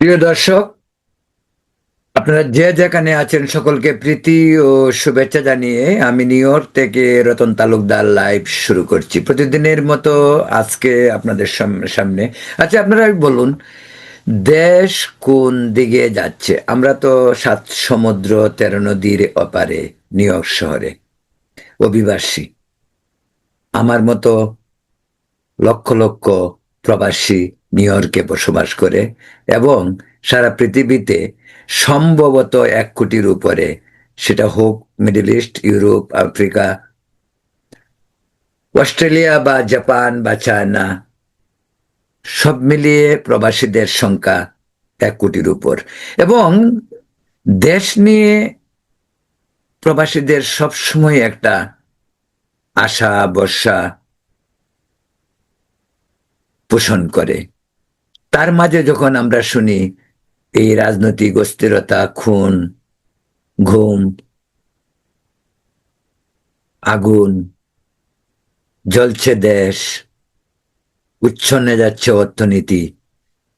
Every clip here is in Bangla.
প্রিয় দর্শক, আপনারা যে যেখানে আছেন সকলকে প্রীতি ও শুভেচ্ছা জানিয়ে আমি নিউ ইয়র্ক থেকে রতন তালুকদার লাইভ শুরু করছি। প্রতিদিনের মতো আজকে আপনাদের সাম- সামনে। আচ্ছা আপনারা বলুন, দেশ কোন দিকে যাচ্ছে? আমরা তো সাত সমুদ্র তেরো নদীর অপারে নিউ ইয়র্ক শহরে, অভিবাসী। আমার মতো লক্ষ লক্ষ প্রবাসী নিউ ইয়র্কে বসবাস করে এবং সারা পৃথিবীতে সম্ভবত এক কোটির উপরে, সেটা হোক middle east Europe Africa Australia বা জাপান বা চায়না সব মিলিয়ে প্রবাসীদের সংখ্যা এক কোটির উপর। এবং দেশ নিয়ে প্রবাসীদের সবসময় একটা আশা বর্ষা পোষণ করে। তার মাঝে যখন আমরা শুনি, এই রাজনৈতিক অস্থিরতা, খুন, ঘুম, আগুন, জ্বলছে দেশ, উচ্ছন্নে যাচ্ছে অর্থনীতি,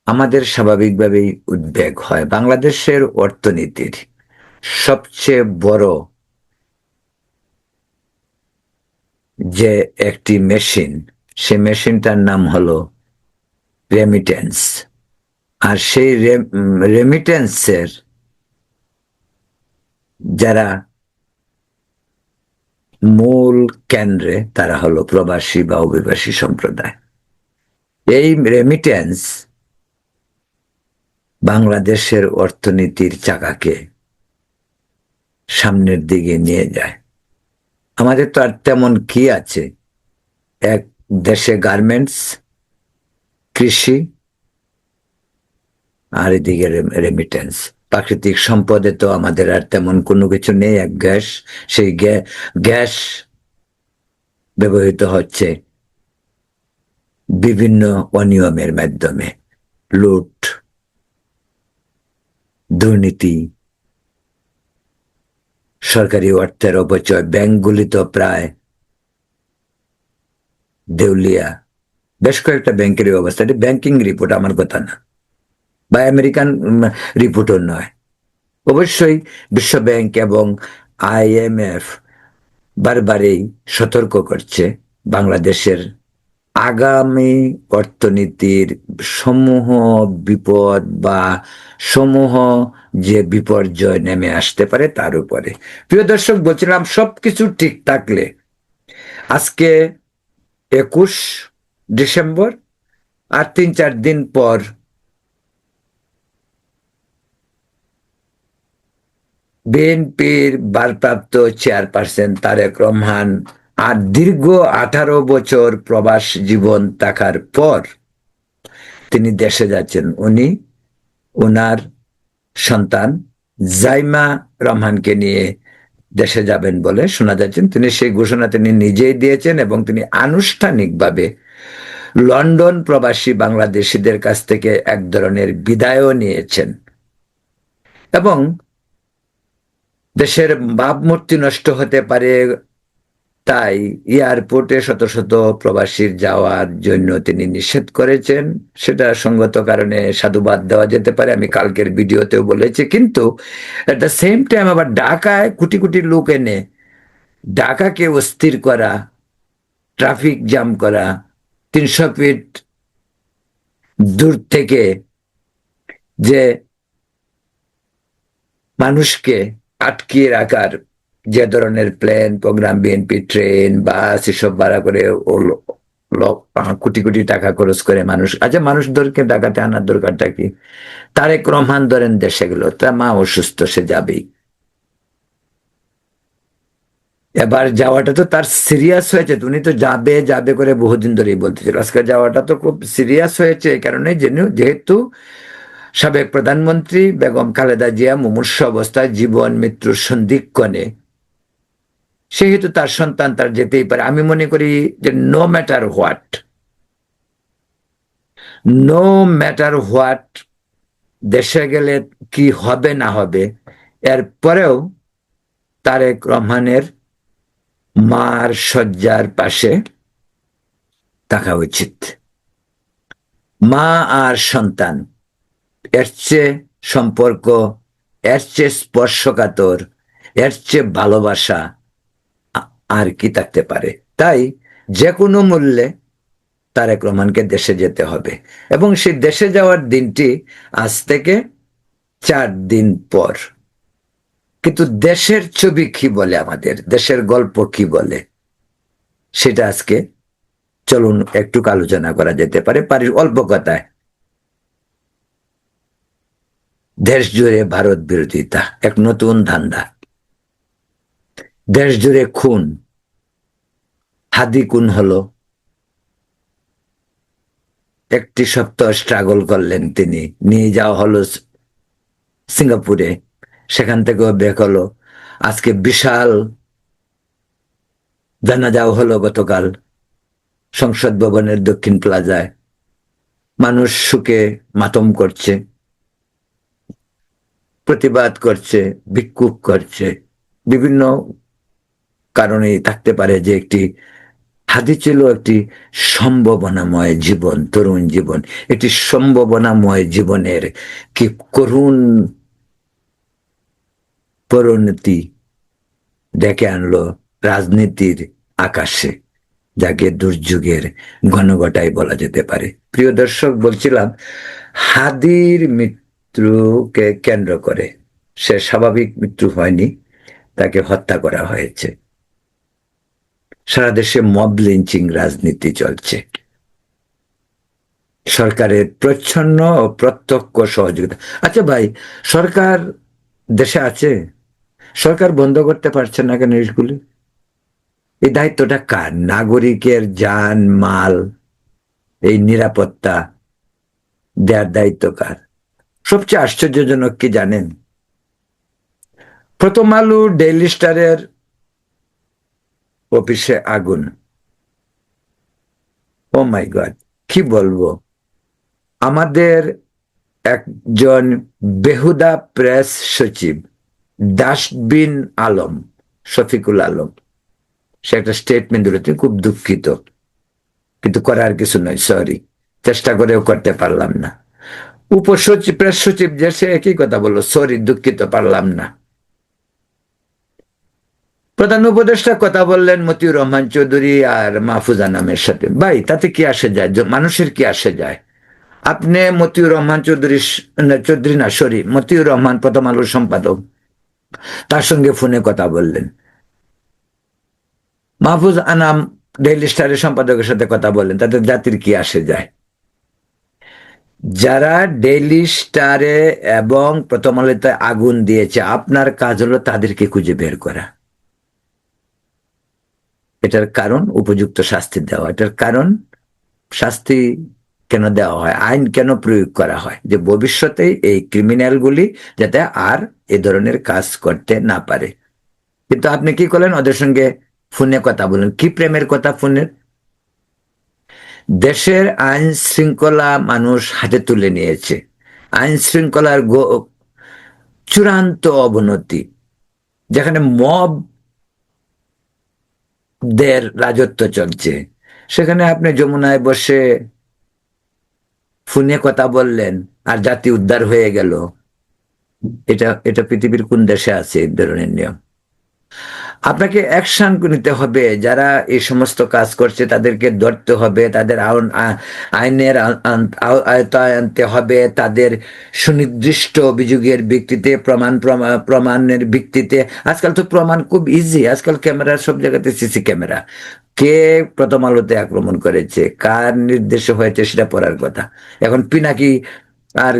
আমাদের স্বাভাবিকভাবেই উদ্বেগ হয়। বাংলাদেশের অর্থনীতির সবচেয়ে বড় যে একটি মেশিন, সে মেশিনটার নাম হলো রেমিটেন্স আর সেই রেমিটেন্সের যারা মূল কেন্দ্রে, তারা হলো প্রবাসী বা অভিবাসী সম্প্রদায়। এই রেমিটেন্স বাংলাদেশের অর্থনীতির চাকাকে সামনের দিকে নিয়ে যায়। আমাদের তো আর তেমন কি আছে? এক দেশে গার্মেন্টস কৃষি আর এদিকে রেমিটেন্স প্রাকৃতিক সম্পদে তো আমাদের আর তেমন কোনো কিছু নেই, এক গ্যাস, সেই গ্যা- গ্যাস ব্যবহৃত হচ্ছে বিভিন্ন অনিয়মের মাধ্যমে। লুট, দুর্নীতি, সরকারি অর্থের অপচয়, ব্যাংকগুলি তো প্রায় দেউলিয়া। বেশ কয়েকটা ব্যাংকের এই অবস্থা এটি ব্যাংকিং রিপোর্ট আমার কথা না। বা আমেরিকান রিপোর্টও নয়। অবশ্যই বিশ্ব ব্যাংক এবং আইএমএফ বারবারই সতর্ক করছে বাংলাদেশের আগামী অর্থনীতির সমূহ বিপদ বা সমূহ যে বিপর্যয় নেমে আসতে পারে তার উপরে। প্রিয় দর্শক, বলছিলাম সবকিছু ঠিক থাকলে আজকে একুশ ডিসেম্বর আর তিন চার দিন পর। বিএনপির ভারপ্রাপ্ত চেয়ারপারসন তারেক রহমান আর দীর্ঘ আঠারো বছর প্রবাস জীবন থাকার পর তিনি দেশে যাচ্ছেন। উনি ওনার সন্তান জাইমা রহমানকে নিয়ে দেশে যাবেন বলে শোনা যাচ্ছেন তিনি সেই ঘোষণা তিনি নিজেই দিয়েছেন এবং তিনি আনুষ্ঠানিকভাবে লন্ডন প্রবাসী বাংলাদেশিদের কাছ থেকে এক ধরনের বিদায়ও নিয়েছেন। এবং দেশের ভাবমূর্তি নষ্ট হতে পারে তাই এয়ারপোর্টে শত শত প্রবাসীর যাওয়ার জন্য তিনি নিষেধ করেছেন। সেটা সঙ্গত কারণে সাধুবাদ দেওয়া যেতে পারে, আমি কালকের ভিডিওতেও বলেছি। কিন্তু এট দ্য সেম টাইম আবার ঢাকায় কোটি কোটি লোক এনে ঢাকাকে অস্থির করা, ট্রাফিক জ্যাম করা তিনশো ফিট দূর থেকে যে মানুষকে আটকিয়ে রাখার যে ধরনের plane programme BNP train bus এসব ভাড়া করে কোটি কোটি টাকা খরচ করে মানুষ আচ্ছা মানুষদেরকে ডাকাতে আনার দরকারটা কি? তারেক রহমান ধরেন দেশে গেল তার মা অসুস্থ, সে যাবেই। এবার যাওয়াটা তো তার সিরিয়াস হয়েছে। উনি তো যাবে যাবে করে বহুদিন ধরেই বলতেছিল। আজকে যাওয়াটা তো খুব সিরিয়াস হয়েছে এই কারণে যেহেতু সাবেক প্রধানমন্ত্রী বেগম খালেদা জিয়া মুমূর্ষ অবস্থায় জীবন মৃত্যুর সন্ধিক্ষণে সেহেতু তার সন্তান তার যেতেই পারে। আমি মনে করি যে no matter what no matter what দেশে গেলে কি হবে না হবে এরপরেও তারেক রহমানের মার শয্যার পাশে থাকা উচিত। মা আর সন্তান, এর চেয়ে সম্পর্ক, এর চেয়ে স্পর্শকাতর, এর চেয়ে ভালোবাসা আর কি থাকতে পারে? তাই যে কোনো মূল্যে তারেক রহমানকে দেশে যেতে হবে এবং সেই দেশে যাওয়ার দিনটি আজ থেকে চার দিন পর। কিন্তু দেশের ছবি কি বলে আমাদের? দেশের গল্প কি বলে? সেটা আজকে চলুন একটু আলোচনা করা যেতে পারে পারি অল্প কথায়। দেশ জুড়ে ভারত বিরোধিতা, এক নতুন ধান্দা। দেশ জুড়ে খুন, হাদি খুন হলো। একটি সপ্তাহ স্ট্রাগল করলেন তিনি, নিয়ে যাওয়া হলো সিঙ্গাপুরে। সেখান থেকেও বেক হলো। আজকে বিশাল জানাজাও হলো গতকাল সংসদ ভবনের দক্ষিণ প্লাজায়। মানুষ সুখে মাতম করছে, প্রতিবাদ করছে, বিক্ষোভ করছে। বিভিন্ন কারণেই থাকতে পারে যে একটি হাদি ছিল একটি সম্ভাবনাময় জীবন, তরুণ জীবন। একটি সম্ভাবনাময় জীবনের কি করুণ পরিণতি ডেকে আনলো রাজনীতির আকাশে, যাকে দুর্যোগের ঘনঘটাই বলা যেতে পারে। প্রিয় দর্শক, বলছিলাম, হাদির মৃত্যুকে কেন্দ্র করে সে স্বাভাবিক মৃত্যু হয়নি, তাকে হত্যা করা হয়েছে। সারা দেশে মব লিঞ্চিং রাজনীতি চলছে। সরকারের প্রচ্ছন্ন ও প্রত্যক্ষ সহযোগিতা। আচ্ছা ভাই, সরকার দেশে আছে? সরকার বন্ধ করতে পারছে না কেন জিনিসগুলি এই দায়িত্বটা কার? নাগরিকের যান, মাল, এই নিরাপত্তা দেওয়ার দায়িত্ব কার? সবচেয়ে আশ্চর্যজনক কি জানেন? প্রথম আলু ডেইলি স্টারের অফিসে আগুন। ও মাই গড, কি বলব? আমাদের একজন বেহুদা প্রেস সচিব ডাস্টবিন আলম শফিকুল আলম সে একটা স্টেটমেন্ট দিল তিনি খুব দুঃখিত। কিন্তু করার কিছু নয় সরি চেষ্টা করেও করতে পারলাম না। উপসচিব, প্রেস সচিব যে, সে একই কথা বলল সরি দুঃখিত, পারলাম না। প্রধান উপদেষ্টা কথা বললেন মতিউর রহমান চৌধুরী আর মাহফুজা নামের সাথে। ভাই, তাতে কি আসে যায়? মানুষের কি আসে যায়? আপনি মতিউর রহমান চৌধুরী চৌধুরী না সরি মতিউর রহমান প্রথম আলোর সম্পাদক। তার সঙ্গে ফোনে কথা বললেন। মাহফুজ আনাম ডেইলি স্টারের সম্পাদকের সাথে কথা বললেন তাদের জাতির কি আসে যায়? যারা ডেইলি স্টারে এবং প্রথম আলোতে আগুন দিয়েছে, আপনার কাজ হলো তাদেরকে খুঁজে বের করা। এটার কারণ উপযুক্ত শাস্তি দেওয়া, এটার কারণ শাস্তি কেন দেওয়া হয়? আইন কেন প্রয়োগ করা হয়? যে ভবিষ্যতে এই ক্রিমিনালগুলি যাতে আর এ ধরনের কাজ করতে না পারে। কিন্তু আপনি কি করলেন? ওদের সঙ্গে ফোনে কথা বলেন কি প্রেমের কথা ফোনের? দেশের আইন শৃঙ্খলা মানুষ হাতে তুলে নিয়েছে। আইন শৃঙ্খলার চূড়ান্ত অবনতি, যেখানে মব দের রাজত্ব চলছে। সেখানে আপনি যমুনায় বসে ফোনে কথা বললেন, আর জাতি উদ্ধার হয়ে গেল। এটা এটা পৃথিবীর কোন দেশে আছে এই ধরনের নিয়ম? আপনাকে অ্যাকশন নিতে হবে, যারা এই সমস্ত কাজ করছে তাদেরকে ধরতে হবে, তাদের আইন- আইনের আ- আন- আও- আওতায় আনতে হবে, তাদের সুনির্দিষ্ট অভিযোগের ভিত্তিতে, প্রমাণ, প্রমা- প্রমাণের ভিত্তিতে। আজকাল তো প্রমাণ খুব ইজি আজকাল ক্যামেরা, সব জায়গাতে সিসি ক্যামেরা। কে প্রথম আলোতে আক্রমণ করেছে? কার নির্দেশে হয়েছে সেটা পড়ার কথা। এখন পিনাকি আর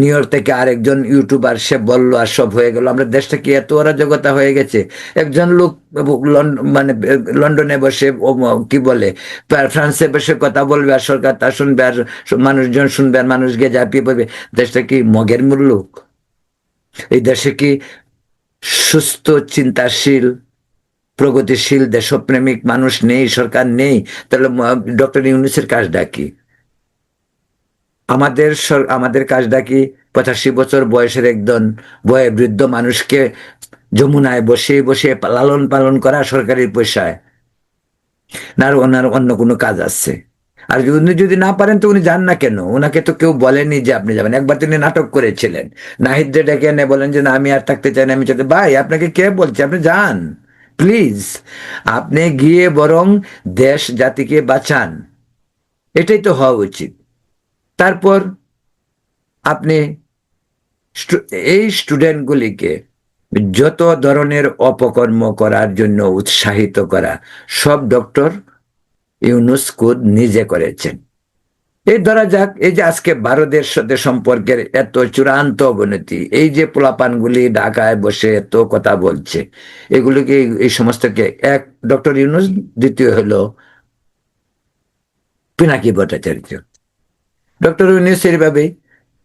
নিউ ইয়র্ক থেকে আরেকজন ইউটিউবার, সে বলল, আর সব হয়ে গেল। আমরা দেশটা কি এত অরাজকতা হয়ে গেছে? একজন লোক মানে লন্ডনে বসে কি বলে ফ্রান্সে বসে কথা বলবে, আর সরকার তা শুনবে, আর মানুষজন শুনবে, আর মানুষ গিয়ে ঝাঁপিয়ে পড়বে। দেশটা কি মগের মুল্লুক এই দেশে কি সুস্থ, চিন্তাশীল প্রগতিশীল দেশপ্রেমিক মানুষ নেই, সরকার নেই, তাহলে ডক্টর ইউনুসের কাজটা কি? আমাদের আমাদের কাজটা কি? পঁচাশি বছর বয়সের একজন বয়ে, বৃদ্ধ মানুষকে যমুনায় বসে বসে লালন পালন করা সরকারি পয়সায় না ওনার অন্য কোনো কাজ আছে। আর উনি যদি না পারেন তো উনি যান না কেন? ওনাকে তো কেউ বলেনি যে আপনি যাবেন। একবার তিনি নাটক করেছিলেন। নাহিদে ডেকে এনে বলেন যে, না, আমি আর থাকতে চাই না, আমি চাইতে ভাই, আপনাকে কে বলছে? আপনি যান। প্লিজ, আপনি গিয়ে বরং দেশ জাতিকে বাঁচান। এটাই তো হওয়া উচিত। তারপর আপনি এই স্টুডেন্টগুলিকে যত ধরনের অপকর্ম করার জন্য উৎসাহিত করা, সব ডক্টর ইউনুস কুদ নিজে করেছেন। এই ধরা যাক, এই যে আজকে ভারতের সাথে সম্পর্কের এত চূড়ান্ত অবনতি, এই যে পোলাপানগুলি ঢাকায় বসে এত কথা বলছে এগুলিকে এই সমস্তকে এক? ডক্টর ইউনুস, দ্বিতীয় হলো পিনাকি ভট্টাচার্য। ডক্টর ইউনুস, এইভাবে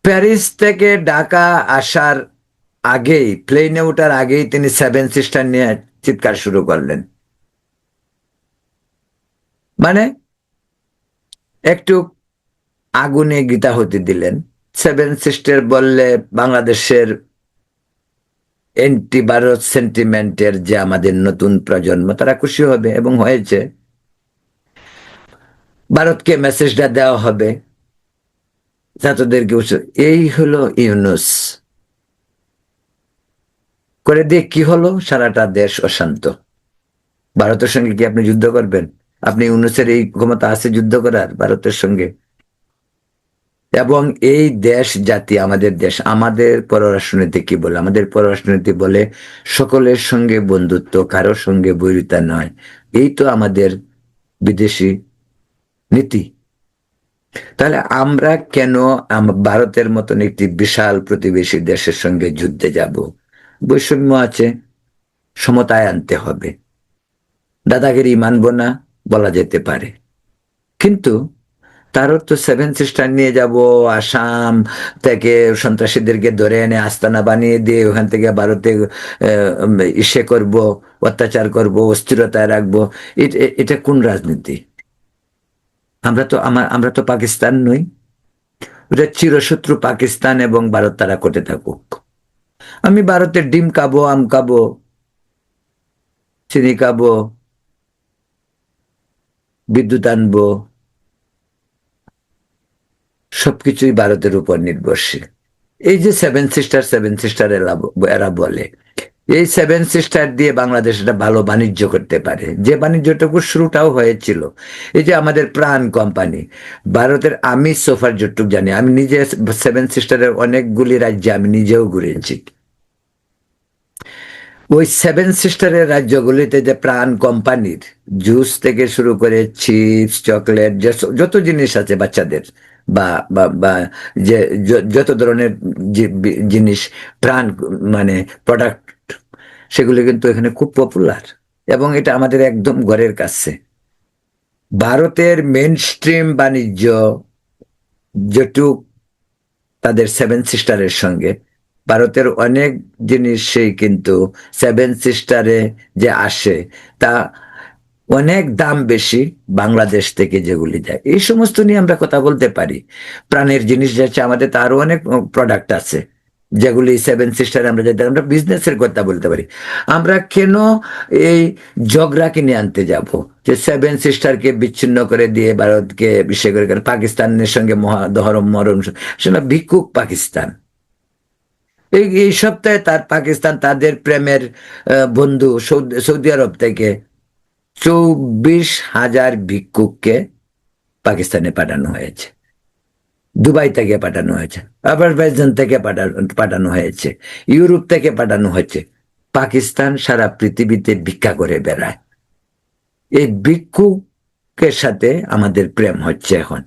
প্যারিস থেকে ঢাকা আসার আগেই, প্লেনে ওঠার আগেই তিনি সেভেন সিস্টার নিয়ে চিৎকার শুরু করলেন। মানে একটু আগুনে গীতা হতে দিলেন। সেভেন সিস্টার বললে বাংলাদেশের এন্টি ভারত সেন্টিমেন্টের যে আমাদের নতুন প্রজন্ম, তারা খুশি হবে এবং হয়েছে। ভারতকে মেসেজটা দেওয়া হবে। ছাত্রদেরকে এই হলো ইউনুস। করে দিয়ে কি হলো? সারাটা দেশ অশান্ত। ভারতের সঙ্গে কি আপনি যুদ্ধ করবেন? আপনি ইউনুসের এই ক্ষমতা আছে যুদ্ধ করার ভারতের সঙ্গে? এবং এই দেশ জাতি আমাদের দেশ, আমাদের পররাষ্ট্রনীতি কি বলে? আমাদের পররাষ্ট্রনীতি বলে সকলের সঙ্গে বন্ধুত্ব কারোর সঙ্গে বৈরিতা নয়। এই তো আমাদের বিদেশি নীতি। তাহলে আমরা কেন ভারতের মতন একটি বিশাল প্রতিবেশী দেশের সঙ্গে যুদ্ধে যাব? বৈষম্য আছে, সমতায় আনতে হবে। দাদাগিরি মানব না, বলা যেতে পারে। কিন্তু তার তো সেভেন সিস্টার নিয়ে যাব, আসাম থেকে সন্ত্রাসীদেরকে ধরে এনে আস্তানা বানিয়ে দিয়ে ওখান থেকে ভারতে ইসে করব, অত্যাচার করব, অস্থিরতায় রাখব। এটা কোন রাজনীতি? আমরা তো আমার আমরা তো পাকিস্তান নই। ওটা চিরশত্রু পাকিস্তান এবং ভারত তারা করতে থাকুক। আমি ভারতের ডিম খাব, আম খাব, চিনি খাব, বিদ্যুৎ আনব সবকিছুই ভারতের উপর নির্ভরশীল। এই যে সেভেন সিস্টার সেভেন সিস্টার এরা বলে, এই সেভেন সিস্টার দিয়ে বাংলাদেশ একটা ভালো বাণিজ্য করতে পারে। যে বাণিজ্যটুকু শুরুটাও হয়েছিল, এই যে আমাদের প্রাণ কোম্পানি, ভারতের আমি সোফার যতটুক জানি, আমি নিজে সেভেন সিস্টারের অনেকগুলি রাজ্যে আমি নিজেও ঘুরেছি। ওই সেভেন সিস্টারের রাজ্যগুলিতে যে প্রাণ কোম্পানির জুস থেকে শুরু করে চিপস চকলেট যত জিনিস আছে বাচ্চাদের বা বা যে যত ধরনের জিনিস, প্রাণ মানে প্রোডাক্ট সেগুলি কিন্তু এখানে খুব পপুলার এবং এটা আমাদের একদম ঘরের কাছে। ভারতের মেন স্ট্রিম বাণিজ্য যেটুক তাদের সেভেন সিস্টারের সঙ্গে, ভারতের অনেক জিনিসই কিন্তু সেভেন সিস্টারে যে আসে, তা অনেক দাম বেশি বাংলাদেশ থেকে যেগুলি যায়। এই সমস্ত নিয়ে আমরা কথা বলতে পারি। প্রাণের জিনিস যাচ্ছে, আমাদের তারও অনেক প্রোডাক্ট আছে, যেগুলি সেভেন সিস্টার আমরা যেতে আমরা বিজনেসের কথা বলতে পারি। আমরা কেন এই ঝগড়া কিনে আনতে যাব? যে সেভেন সিস্টারকে বিচ্ছিন্ন করে দিয়ে ভারতকে বিষয় করে পাকিস্তানের সঙ্গে মহা দহরম মরম সেটা ভিক্ষুক পাকিস্তান। এই সপ্তাহে তার পাকিস্তান তাদের প্রেমের বন্ধু সৌদি আরব থেকে চব্বিশ হাজার ভিক্ষুককে পাকিস্তানে পাঠানো হয়েছে। দুবাই থেকে পাঠানো হয়েছে আজারবাইজান থেকে পাঠানো হয়েছে, ইউরোপ থেকে পাঠানো হয়েছে। পাকিস্তান সারা পৃথিবীতে ভিক্ষা করে বেড়ায়। এই ভিক্ষুকের সাথে আমাদের প্রেম হচ্ছে এখন।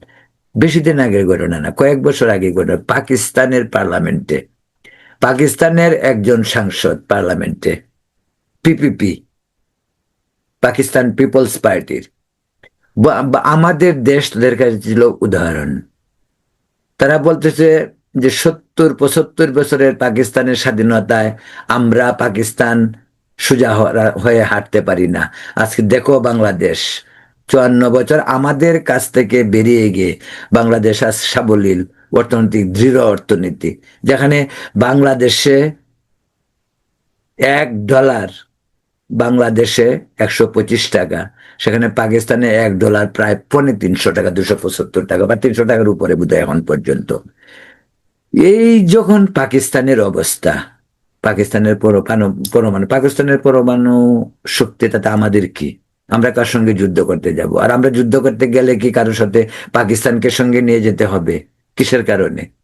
বেশি দিন আগের ঘটনা না, কয়েক বছর আগে ঘটনা, পাকিস্তানের পার্লামেন্টে, পাকিস্তানের একজন সাংসদ পার্লামেন্টে, পিপিপি পাকিস্তান পিপলস পার্টির। আমাদের দেশ তাদের কাছে ছিল উদাহরণ। তারা বলতেছে যে সত্তর, পঁচাত্তর বছরের পাকিস্তানের স্বাধীনতায় আমরা পাকিস্তান সোজা হয়ে হাঁটতে পারি না। আজকে দেখো বাংলাদেশ। চুয়ান্ন বছর আমাদের কাছ থেকে বেরিয়ে গিয়ে বাংলাদেশ আজ সাবলীল, অর্থনৈতিক, দৃঢ় অর্থনীতি। যেখানে বাংলাদেশে এক ডলার বাংলাদেশে একশো পঁচিশ টাকা, সেখানে পাকিস্তানে এক ডলার, প্রায় পৌনে তিনশো টাকা, দুশো পঁচাত্তর টাকা বা তিনশো টাকার উপরে বোধ এখন পর্যন্ত। এই যখন পাকিস্তানের অবস্থা, পাকিস্তানের পরমাণু পরমাণু, পাকিস্তানের পরমাণু শক্তি তাতে আমাদের কি? আমরা কার সঙ্গে যুদ্ধ করতে যাব? আর আমরা যুদ্ধ করতে গেলে কি কারোর সাথে পাকিস্তানকে সঙ্গে নিয়ে যেতে হবে? কিসের কারণে?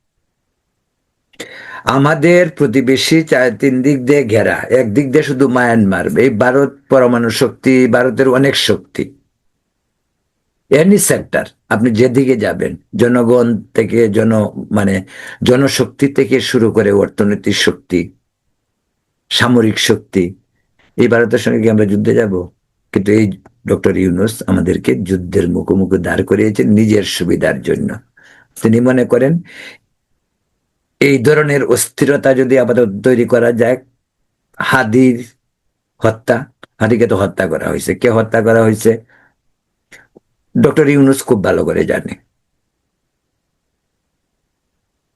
আমাদের প্রতিবেশী তিন দিক দিয়ে ঘেরা। একদিক দিয়ে শুধু মায়ানমার এই ভারত পরমাণু শক্তি, ভারতের অনেক শক্তি। এনি সেক্টর আপনি যেদিকে যাবেন, জনগণ থেকে, জন মানে জনশক্তি থেকে শুরু করে অর্থনৈতিক শক্তি, সামরিক শক্তি, এই ভারতের সঙ্গে কি আমরা যুদ্ধে যাব? কিন্তু এই ডক্টর ইউনুস আমাদেরকে যুদ্ধের মুখোমুখি দাঁড় করিয়েছেন নিজের সুবিধার জন্য। তিনি মনে করেন এই ধরনের অস্থিরতা যদি আপাতত তৈরি করা যায়, হাদির হত্যা, হাদিকে তো হত্যা করা হয়েছে। কে হত্যা করা হয়েছে? ডক্টর ইউনুস খুব ভালো করে জানে।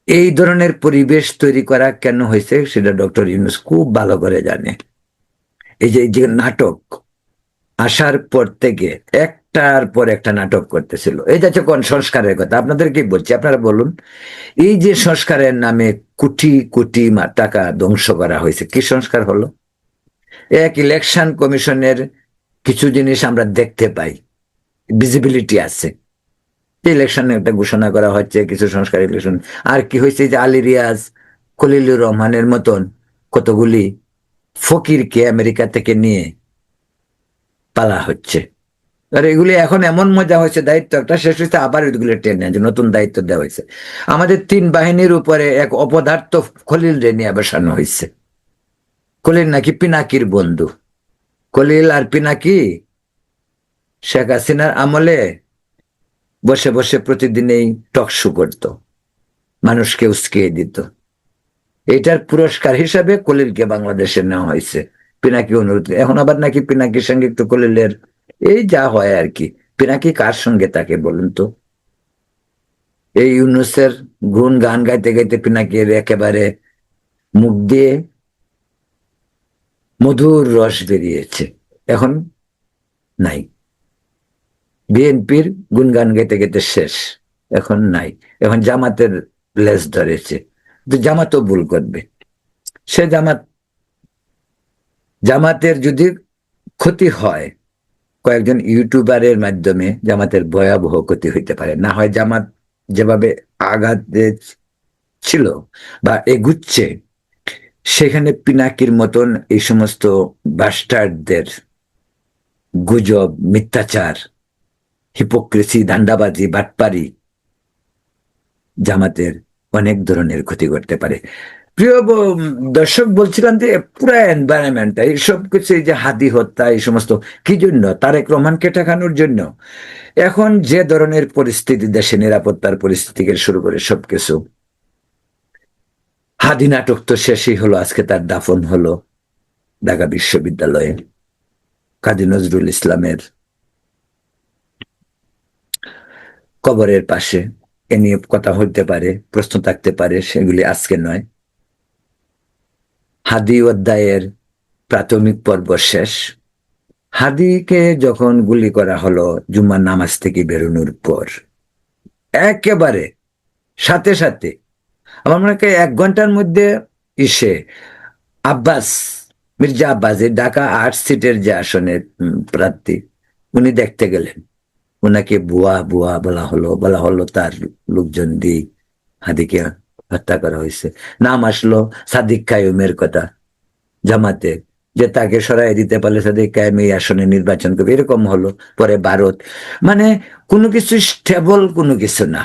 এই ধরনের পরিবেশ তৈরি করা কেন হয়েছে, সেটা ডক্টর ইউনুস খুব ভালো করে জানে। এই যে যে নাটক আসার পর থেকে একটার পর একটা নাটক করতেছিল। যাচ্ছে কোন সংস্কারের কথা, আপনাদের কি বলছি? আপনারা বলুন, এই যে সংস্কারের নামে কোটি কোটি টাকা ধ্বংস করা হয়েছে, কি সংস্কার হলো? এক ইলেকশন কমিশনের কিছু জিনিস আমরা দেখতে পাই ভিজিবিলিটি আছে। ইলেকশনে একটা ঘোষণা করা হচ্ছে, কিছু সংস্কার ইলেকশন। আর কি হয়েছে? যে আলী রিয়াজ, খলিলুর রহমানের মতন কতগুলি ফকিরকে আমেরিকা থেকে নিয়ে পালা হচ্ছে। আর এগুলি এখন এমন মজা হয়েছে, দায়িত্ব একটা শেষ হয়েছে, আবার এগুলো টেনে আছে নতুন দায়িত্ব দেওয়া হয়েছে। আমাদের তিন বাহিনীর উপরে এক অপদার্থ খলিল রে নিয়ে হয়েছে। খলিল নাকি পিনাকির বন্ধু। খলিল আর পিনাকি শেখ হাসিনার আমলে বসে বসে প্রতিদিনেই টকশো করত, মানুষকে উস্কিয়ে দিত। এটার পুরস্কার হিসাবে কলিলকে বাংলাদেশে নেওয়া হয়েছে। পিনাকি অনুরোধ এখন আবার নাকি পিনাকির সঙ্গে একটু কলিলের এই যা হয় আর কি। পিনাকি কার সঙ্গে তাকে বলুন তো? এই ইউনুসের গুণ গান গাইতে গাইতে পিনাকির একেবারে মুখ দিয়ে মধুর রস বেরিয়েছে। এখন নাই। বিএনপির গুনগান গেতে গেতে শেষ। এখন নাই। এখন জামাতের লেস ধরেছে। জামাতও ভুল করবে। সে জামাত জামাতের যদি ক্ষতি হয়, কয়েকজন ইউটিউবারের মাধ্যমে জামাতের ভয়াবহ ক্ষতি হইতে পারে। না হয় জামাত যেভাবে আঘাত ছিল বা এগুচ্ছে, সেখানে পিনাকির মতন এই সমস্ত বাস্টারদের গুজব, মিথ্যাচার হিপোক্রেসি ধান্দাবাজি বাটপারি জামাতের অনেক ধরনের ক্ষতি করতে পারে। প্রিয় দর্শক বলছিলাম যে পুরো এনভায়রনমেন্ট এইসব কিছু, এই যে হাদি হত্যা, এই সমস্ত, কি জন্য? তারেক রহমানকে ঠেকানোর জন্য? এখন যে ধরনের পরিস্থিতি, দেশে নিরাপত্তার পরিস্থিতিকে শুরু করে সবকিছু, হাদি নাটক তো শেষই হলো, আজকে তার দাফন হলো ঢাকা বিশ্ববিদ্যালয়ে, কাজী নজরুল ইসলামের কবরের পাশে, এ নিয়ে কথা হইতে পারে, প্রশ্ন থাকতে পারে, সেগুলি আজকে নয়। হাদি অধ্যায়ের প্রাথমিক পর্ব শেষ। হাদিকে যখন গুলি করা হলো, জুম্মার নামাজ থেকে বেরোনোর পর, একেবারে সাথে সাথে আমার মনে হয় এক ঘণ্টার মধ্যে এসে আব্বাস, মির্জা আব্বাস ঢাকা আট সিটের যে আসনের প্রার্থী, উনি দেখতে গেলেন। ওনাকে বুয়া বুয়া বলা হলো বলা হলো তার লোকজন দিয়ে হাদিকে হত্যা করা হয়েছে। নাম আসলো সাদিক কায়ুমের কথা, জামাতে, যে তাকে সরাই দিতে পারলে সাদিক কায়ুম এই আসনে নির্বাচন করবে। এরকম হলো পরে ভারত। মানে কোনো কিছু স্টেবল কোনো কিছু না।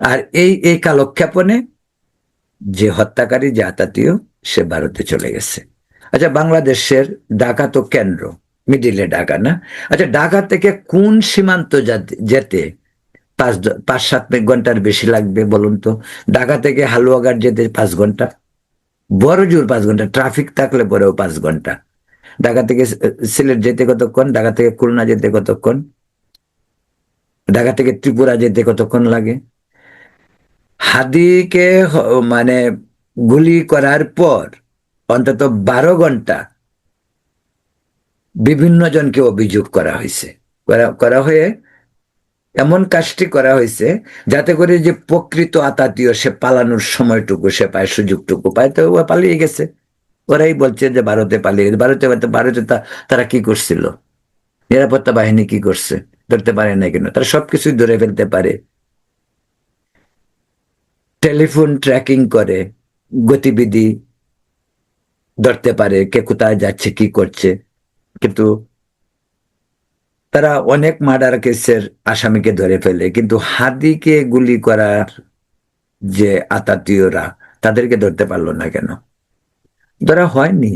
আর এই এই কালক্ষেপণে যে হত্যাকারী যে আতাতীয় সে ভারতে চলে গেছে। আচ্ছা বাংলাদেশের ঢাকা তো কেন্দ্র, মিডিলে ঢাকা না? আচ্ছা ঢাকা থেকে কোন সীমান্ত যেতে পাঁচ পাঁচ সাত ঘণ্টার বেশি লাগবে বলুন তো। ঢাকা থেকে হালুয়াঘাট যেতে পাঁচ ঘণ্টা। বড় জোর পাঁচ ঘণ্টা। ট্রাফিক থাকলে পরেও পাঁচ ঘণ্টা। ঢাকা থেকে সিলেট যেতে কতক্ষণ? ঢাকা থেকে খুলনা যেতে কতক্ষণ? ঢাকা থেকে ত্রিপুরা যেতে কতক্ষণ লাগে? হাদিকে মানে গুলি করার পর অন্তত বারো ঘণ্টা বিভিন্ন জনকে অভিযোগ করা হয়েছে। করা করা হয়ে এমন কাজটি করা হয়েছে যাতে করে যে প্রকৃত আতাতীয় সে পালানোর সময়টুকু সে পায়, সুযোগটুকু পায়, তো ও পালিয়ে গেছে। ওরাই বলছে যে ভারতে পালিয়ে গেছে। ভারতে ভারতে তারা কি করছিল? নিরাপত্তা বাহিনী কি করছে? ধরতে পারে না কেন? তারা সবকিছুই ধরে ফেলতে পারে। টেলিফোন ট্র্যাকিং করে, গতিবিধি ধরতে পারে, কে কোথায় যাচ্ছে, কি করছে। কিন্তু তারা অনেক মার্ডার কেসের আসামিকে ধরে ফেলে, কিন্তু হাদিকে গুলি করার যে আতাতীয়রা, তাদেরকে ধরতে পারল না কেন? ধরা হয়নি।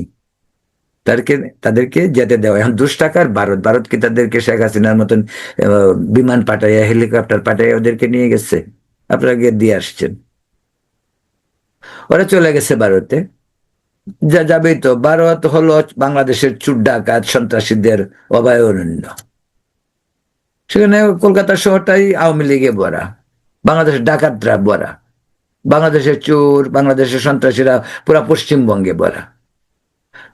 তাদেরকে তাদেরকে যেতে দেওয়া। এখন দুষ্টাকার ভারত ভারত কি তাদেরকে শেখ হাসিনার মতন বিমান পাঠাইয়া, হেলিকপ্টার পাঠাইয়া ওদেরকে নিয়ে গেছে? আপনারা গিয়ে দিয়ে আসছেন। ওরা চলে গেছে ভারতে। যা, যাবেই তো। ভারত হলো বাংলাদেশের চুর ডাকাত সন্ত্রাসীদের অভয়ারণ্য। সেখানে কলকাতা শহরটাই আওয়ামী লীগে ভরা। বাংলাদেশের ডাকাতরা ভরা। বাংলাদেশের চোর, বাংলাদেশের সন্ত্রাসীরা পুরা পশ্চিমবঙ্গে ভরা।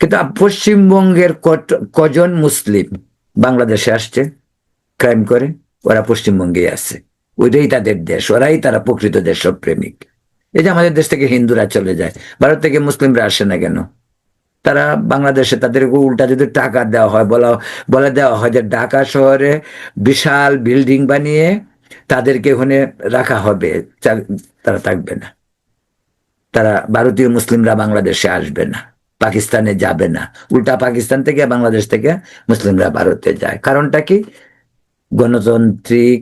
কিন্তু পশ্চিমবঙ্গের কজন মুসলিম বাংলাদেশে আসছে, ক্রাইম করে, ওরা পশ্চিমবঙ্গে আছে। ওইটাই তাদের দেশ, ওরাই তারা প্রকৃত দেশ দেশপ্রেমিক। এই যে আমাদের দেশ থেকে হিন্দুরা চলে যায়, ভারত থেকে মুসলিমরা আসে না কেন? তারা বাংলাদেশে তাদের উল্টা যদি টাকা দেওয়া হয়, বলা, বলে দেওয়া হয় যে ঢাকা শহরে বিশাল বিল্ডিং বানিয়ে তাদেরকে ওখানে রাখা হবে তারা থাকবে না। তারা ভারতীয় মুসলিমরা বাংলাদেশে আসবে না, পাকিস্তানে যাবে না। উল্টা পাকিস্তান থেকে বাংলাদেশ থেকে মুসলিমরা ভারতে যায়। কারণটা কি? গণতান্ত্রিক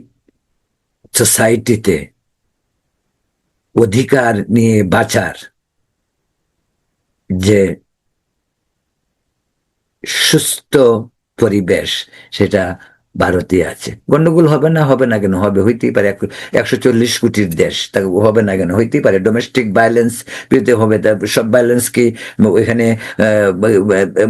সোসাইটিতে অধিকার নিয়ে বাঁচার যে সুস্থ পরিবেশ সেটা ভারতে আছে। গন্ডগোল হবে না হবে না কেন? হবে, হইতেই পারে। একশো চল্লিশ কোটির দেশ, তা হবে না কেন? হইতেই পারে। ডোমেস্টিক ভায়োলেন্স পেতে হবে। তা সব ভায়োলেন্স কি ওইখানে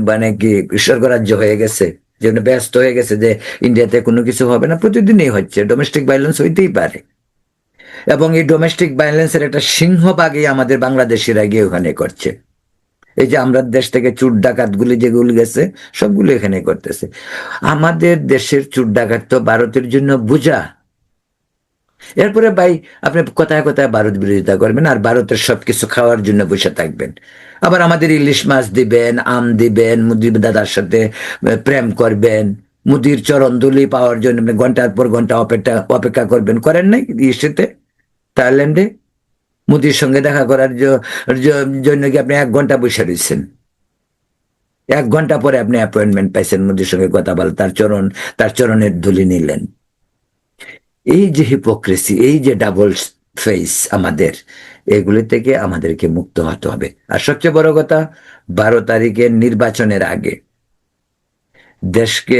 মানে কি স্বর্গরাজ্য হয়ে গেছে? যেন ব্যস্ত হয়ে গেছে যে ইন্ডিয়াতে কোনো কিছু হবে না, প্রতিদিনই হচ্ছে। ডোমেস্টিক ভায়োলেন্স হইতেই পারে। এবং এই ডোমেস্টিক ভায়োলেন্সের একটা সিংহভাগই আমাদের বাংলাদেশিরা গিয়ে ওখানে করছে। এই যে আমরা দেশ থেকে চুর ডাকাত গুলি যেগুলো গেছে, সবগুলো এখানে করতেছে। আমাদের দেশের চুর ডাকাত তো ভারতের জন্য বুঝা। এরপরে ভাই, আপনি কোথায় কোথায় ভারত বিরোধিতা করবেন আর ভারতের সবকিছু খাওয়ার জন্য বসে থাকবেন। আবার আমাদের ইলিশ মাছ দিবেন, আম দিবেন, মুদির দাদার সাথে প্রেম করবেন, মুদির চরণ দুলি পাওয়ার জন্য ঘণ্টার পর ঘণ্টা অপেক্ষা অপেক্ষা করবেন। করেন নাই ইসেতে থাইল্যান্ডে? মোদির সঙ্গে দেখা করার জন্য কি আপনি এক ঘণ্টা বসে রয়েছেন? এক ঘণ্টা পরে আপনি অ্যাপয়েন্টমেন্ট পাইছেন, মোদির সঙ্গে কথা বল, তার চরণ, তার চরণের ধুলি নিলেন। এই যে হিপোক্রেসি এই যে ডাবল ফেস আমাদের, এগুলি থেকে আমাদেরকে মুক্ত হতে হবে। আর সবচেয়ে বড় কথা, বারো তারিখের নির্বাচনের আগে দেশকে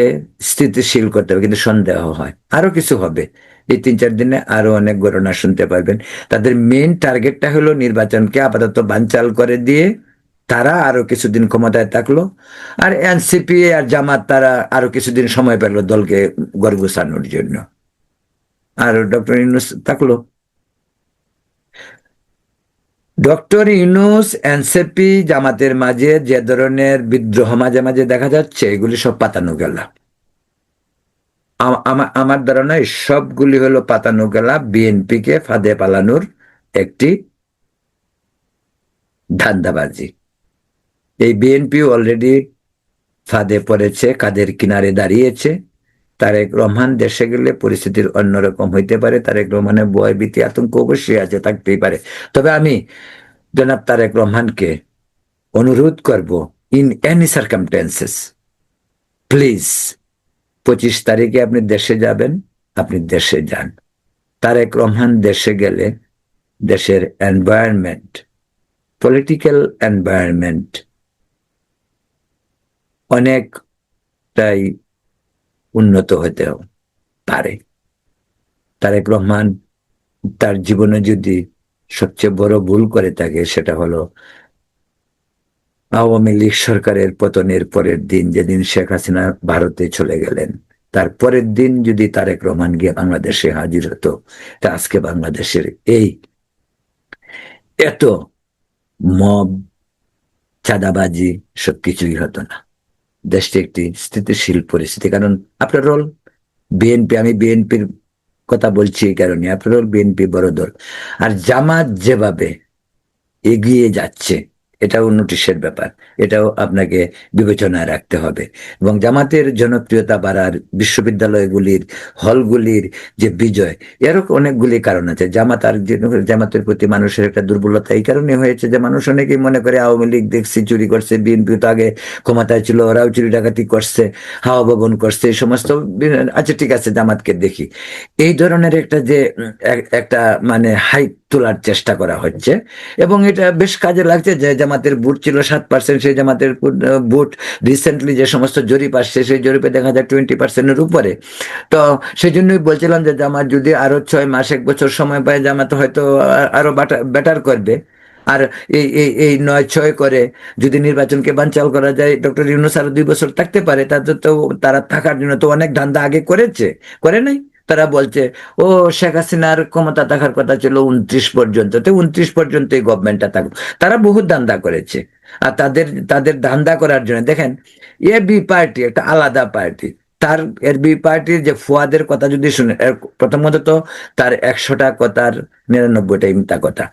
স্থিতিশীল করতে হবে, কিন্তু সন্দেহ হয়। আরও কিছু হবে। এই তিন চার দিনে আরও অনেক ঘটনা শুনতে পারবেন। তাদের মেইন টার্গেটটা হলো নির্বাচনকে আপাতত বানচাল করে দিয়ে তারা আরও কিছুদিন ক্ষমতায় থাকল। আর এনসিপি আর জামাত তারা আরও কিছুদিন সময় পেল দলকে গড়গুছানোর জন্য। আর ডক্টর ইউনুস থাকল। ডক্টর ইউনুস, এনসিপি, জামাতের মাঝে যে ধরনের বিদ্রোহ মাঝে মাঝে দেখা যাচ্ছে, এগুলি সব পাতানো গেল। আমার ধারণায় সবগুলি হলো পাতানো গেলা, বিএনপিকে ফাঁদে পালানোর একটি ধান্দাবাজি। এই বিএনপি অলরেডি ফাঁদে পড়েছে, কাদের কিনারে দাঁড়িয়েছে। তারেক রহমান দেশে গেলে পরিস্থিতির অন্যরকম হইতে পারে। তারেক রহমানের বয় ভীতি আতঙ্ক অবশ্যই আছে, থাকতেই পারে। তবে আমি জনাব তারেক রহমানকে অনুরোধ করব ইন এনি সার্কামটেন্সেস প্লিজ পঁচিশ তারিখে আপনি দেশে যাবেন, আপনি দেশে যান। তারেক রহমান দেশে গেলে দেশের এনভায়রনমেন্ট পলিটিক্যাল এনভায়রনমেন্ট অনেকটাই উন্নত হতে পারে। তারেক রহমান তার জীবনে যদি সবচেয়ে বড় ভুল করে থাকে, সেটা হলো আওয়ামী লীগ সরকারের পতনের পরের দিন যেদিন শেখ হাসিনা ভারতে চলে গেলেন, তার পরের দিন যদি তারেক রহমান গিয়ে বাংলাদেশে হাজির হতো, তা আজকে বাংলাদেশের এই এত মব, চাঁদাবাজি সবকিছুই হতো না। দেশটি একটি স্থিতিশীল পরিস্থিতি। কারণ আপনার রোল বিএনপি আমি বিএনপির কথা বলছি এই কারণে, আপনার রোল বিএনপি বড় দল। আর জামাত যেভাবে এগিয়ে যাচ্ছে এটাও নোটিশের ব্যাপার। এটাও আপনাকে বিবেচনায় রাখতে হবে। এবং জামাতের জনপ্রিয়তা বাড়ার বিশ্ববিদ্যালয়গুলির হলগুলির যে বিজয়, এরও অনেকগুলি কারণ আছে। জামাত আর জামাতের প্রতি মানুষের একটা দুর্বলতা এই কারণে হয়েছে যে মানুষ অনেকেই মনে করে আওয়ামী লীগ দেখছি, চুরি করছে, বিএনপি তো আগে ক্ষমতায় ছিল, ওরাও চুরি ডাকাতি করছে, হাওয়া ভবন করছে, এই সমস্ত আচ্ছা ঠিক আছে, জামাতকে দেখি। এই ধরনের একটা যে একটা মানে হাইপ তোলার চেষ্টা করা হচ্ছে, এবং এটা বেশ কাজে লাগছে যে জামাতের বুট ছিল সাত পার্সেন্ট সেই জামাতের বুট রিসেন্টলি যে সমস্ত জরিপ আসছে, সেই জরিপে দেখা যায় টোয়েন্টি পার্সেন্টের উপরে। তো সেই জন্যই বলছিলাম যে জামাত যদি আরও ছয় মাস, এক বছর সময় পায়, জামাত হয়তো আরও বেটার করবে। আর এই এই এই নয় ছয় করে যদি নির্বাচনকে বানচাল করা যায়, ডক্টর ইউনুস আরও দুই বছর থাকতে পারে তাদের তো তারা থাকার জন্য তো অনেক ধান্দা আগে করেছে। করে নাই? তারা বলছে, ও, শেখ হাসিনার ক্ষমতা থাকার কথা ছিল উনত্রিশ পর্যন্ত। তো উনত্রিশ পর্যন্ত এই গভর্নমেন্টটা থাকুক। তারা বহু দান্দা করেছে। আর তাদের তাদের দান্দা করার জন্য, দেখেন এ বি পার্টি একটা আলাদা পার্টি তার এর বি পার্টির যে ফুয়াদের কথা যদি শুনে প্রথমত তো তার একশোটা কথার নিরানব্বইটা মিথ্যা কথা।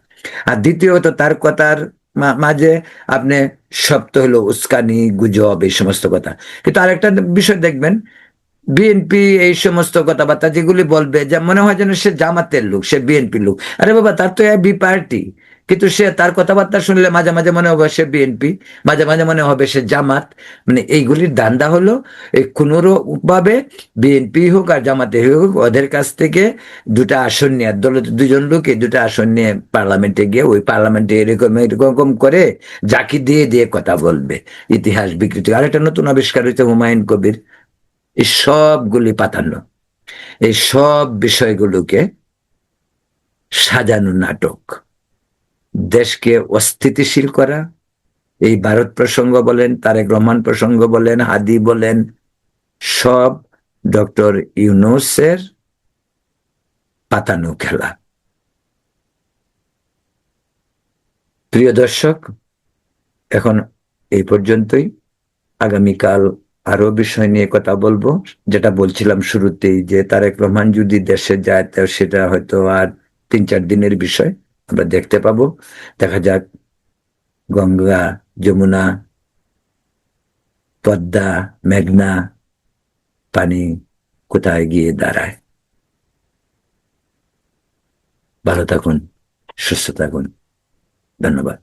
আর দ্বিতীয়ত তার কথার মাঝে আপনি সপ্ত হলো উস্কানি, গুজব, এই সমস্ত কথা। কিন্তু আরেকটা বিষয় দেখবেন বিএনপি এই সমস্ত কথাবার্তা যেগুলি বলবে, যে মনে হয় যেন সে জামাতের লোক, সে বিএনপি লোক। আরে বাবা, তার তো বি পার্টি কিন্তু সে তার কথাবার্তা শুনলে মাঝে মাঝে মনে হবে সে বিএনপি মাঝে মাঝে মনে হবে সে জামাত। মানে এইগুলির দান্দা হলো, এই কোনোরও ভাবে বিএনপি হোক আর জামাতে হোক, ওদের কাছ থেকে দুটা আসন নিয়ে। দল দুজন লোকে দুটা আসন নিয়ে পার্লামেন্টে গিয়ে ওই পার্লামেন্টে এরকম এরকম করে জাকি দিয়ে দিয়ে কথা বলবে। ইতিহাস বিকৃতি। আর একটা নতুন আবিষ্কার হয়েছে হুমায়ুন কবির। এই সবগুলি পাতানো এই সব বিষয়গুলোকে সাজানো নাটক। দেশকে অস্থিতিশীল করা, এই ভারত প্রসঙ্গ বলেন, তারেক রহমান প্রসঙ্গ বলেন, হাদি বলেন, সব ডক্টর ইউনুসের পাতানো খেলা। প্রিয় দর্শক, এখন এই পর্যন্তই। আগামীকাল আরও বিষয় নিয়ে কথা বলব। যেটা বলছিলাম শুরুতেই যে তারেক রহমান যদি দেশে যায়, তো সেটা হয়তো আর তিন চার দিনের বিষয়। আমরা দেখতে পাবো। দেখা যাক, গঙ্গা, যমুনা, পদ্মা, মেঘনা, পানি কোথায় গিয়ে দাঁড়ায়। ভালো থাকুন, সুস্থ থাকুন। ধন্যবাদ।